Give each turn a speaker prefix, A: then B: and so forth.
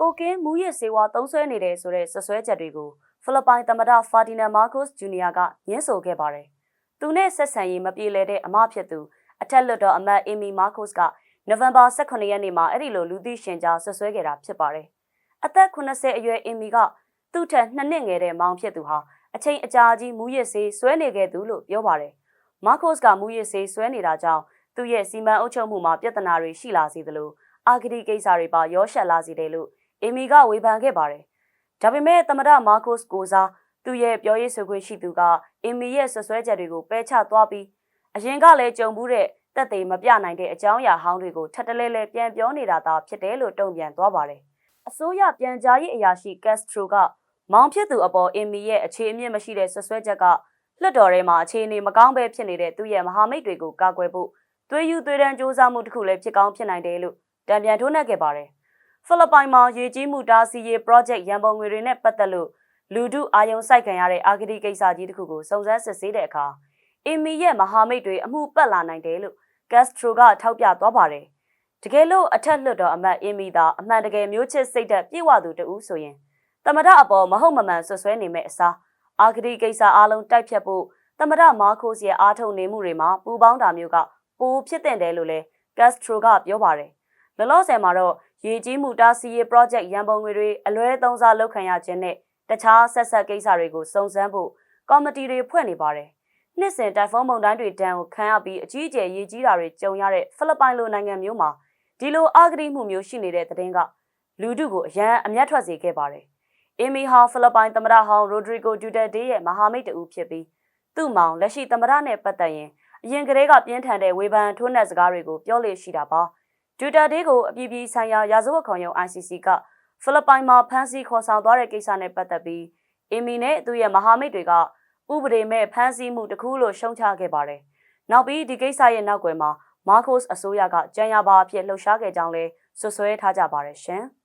A: ကိုကင်းမူရစ်စေဝါသုံးဆွဲနေတယ်ဆိုတဲ့ဆွဆွဲချက်တွေကိုဖိလစ်ပိုင်သမ္မတဖာဒီနန်မာကိုစ်ဂျူနီယာကညှင်းဆိုခဲ့ပါတယ်။သူနဲ့ဆက်ဆံရေးမပြေလည်တဲ့အမဖြစ်သူအထက်လွှတ်တော်အမတ်အီမီမာကိုစ်ကနိုဝင်ဘာ18ရက်နေ့မှာအဲ့ဒီလိုလူသိရှင်ကြားဆွဆွဲခဲ့တာဖြစ်ပါတယ်။အသက်80အရွယ်အီမီကသူ့ထက်နှစ်နှစ်ငယ်တဲ့မောင်ဖြစ်သူဟာအချိန်အကြာကြီးမူရစ်စေးဆွဲနေခဲ့သူလို့ပြောပါတယ်။မာကိုစ်ကမူရစ်စေးဆွဲနေတာကြောင့်သူ့ရဲ့စီမံအုပ်ချုပ်မှုမှာပြဿနာတွေရှိလာစေသလိုအာဂတိကိစ္စတွေပါရောရှက်လာစေတယ်လို့ အီမီကဝေဖန်ခဲ့ပါတယ်။ဒါပေမဲ့သမ္မတမာကိုစ်ကိုစားသူ့ရဲ့ပြောရေးဆိုခွင့်ရှိသူကအီမီရဲ့ဆွဆွဲချက်တွေကိုပယ်ချသွားပြီးအရင်ကလည်းကြုံဘူးတဲ့တက်သိမပြနိုင်တဲ့အကြောင်းအရာဟောင်းတွေကိုထပ်တလဲလဲပြန်ပြောနေတာသာဖြစ်တယ်လို့တုံ့ပြန်သွားပါတယ်။အစိုးရပြန်ကြားရေးအရာရှိကက်စထရိုကမောင်ဖြစ်သူအပေါ်အင်မီရဲ့အခြေအမြင့်မရှိတဲ့ဆွဆွဲချက်ကလွှတ်တော်ထဲမှာအခြေအနေမကောင်းပဲဖြစ်နေတဲ့သူ့ရဲ့မဟာမိတ်တွေကိုကာကွယ်ဖို့သွေးယူသွေးတန်းစ조사မှုတစ်ခုလည်းဖြစ်ကောင်းဖြစ်နိုင်တယ်လို့တံပြန်ထိုးနှက်ခဲ့ပါတယ်။ ဖိလစ်ပိုင်မှာရေကြီးမှုတားဆီးရေး project ရန်ပုံငွေတွေနဲ့ပတ်သက်လို့လူဒုအာယုံစိုက်ခံရတဲ့အာဂတိကိစ္စကြီးတစ်ခုကိုစုံစမ်းစစ်ဆေးတဲ့အခါအင်မီရဲ့မဟာမိတ်တွေအမှုပတ်လာနိုင်တယ်လို့ကက်စထရိုကထောက်ပြသွားပါတယ်။တကယ်လို့အထက်လွှတ်တော်အမတ်အင်မီသာအမှန်တကယ်မျိုးချစ်စိတ်သက်ပြေဝသူတူဆိုရင်တမဒအပေါ်မဟုတ်မမှန်ဆွဆွဲနေမဲ့အစားအာဂတိကိစ္စအလုံးတိုက်ဖြတ်ဖို့တမဒမာခိုစ်ရဲ့အားထုတ်နေမှုတွေမှာပူပေါင်းတာမျိုးကပိုဖြစ်တဲ့တယ်လို့လဲကက်စထရိုကပြောပါတယ်။လောလောဆယ်မှာတော့ ရေကြီးမှုတားဆီးရေး project ရန်ပုံငွေတွေအလွဲသုံးစားလုပ်ခံရခြင်းနဲ့တခြားဆက်ဆက်ကိစ္စတွေကိုစုံစမ်းဖို့ကော်မတီတွေဖွဲ့နေပါတယ်။နှစ်စဉ်တိုင်ဖုန်းမုန်တိုင်းတွေတန်းကိုခံရပြီးအကြီးအကျယ်ရေကြီးတာတွေကြုံရတဲ့ဖိလစ်ပိုင်လိုနိုင်ငံမျိုးမှာဒီလိုအာဂတိမှုမျိုးရှိနေတဲ့တဲ့တင်ကလူထုကိုအရန်အမျက်ထွက်စေခဲ့ပါတယ်။အီမီဟာဖိလစ်ပိုင်သမ္မတဟောင်းရိုဒရီဂိုဒူတက်တေးရဲ့မဟာမိတ်တူဖြစ်ပြီးသူ့မောင်လက်ရှိသမ္မတနဲ့ပတ်သက်ရင်အရင်ကတည်းကပြင်းထန်တဲ့ဝေဖန်ထိုးနှက်စကားတွေကိုပြောလေရှိတာပါ ဒူတာတေးကိုအပြည်ပြည်ဆိုင်ရာရာဇဝတ်ခုံရုံး ICC ကဖိလစ်ပိုင်မှာဖမ်းဆီးခေါ်ဆောင်သွားတဲ့ကိစ္စနဲ့ပတ်သက်ပြီးအီမီနဲ့သူ့ရဲ့မဟာမိတ်တွေကဥပဒေမဲ့ဖမ်းဆီးမှုတစ်ခုလို့ရှုံချခဲ့ပါတယ်။နောက်ပြီးဒီကိစ္စရဲ့နောက်ွယ်မှာမာကိုစ်အစိုးရကကြံရပါအဖြစ်လှုပ်ရှားခဲ့ကြောင်းလဲဆွဆွဲထားကြပါတယ်ရှင်။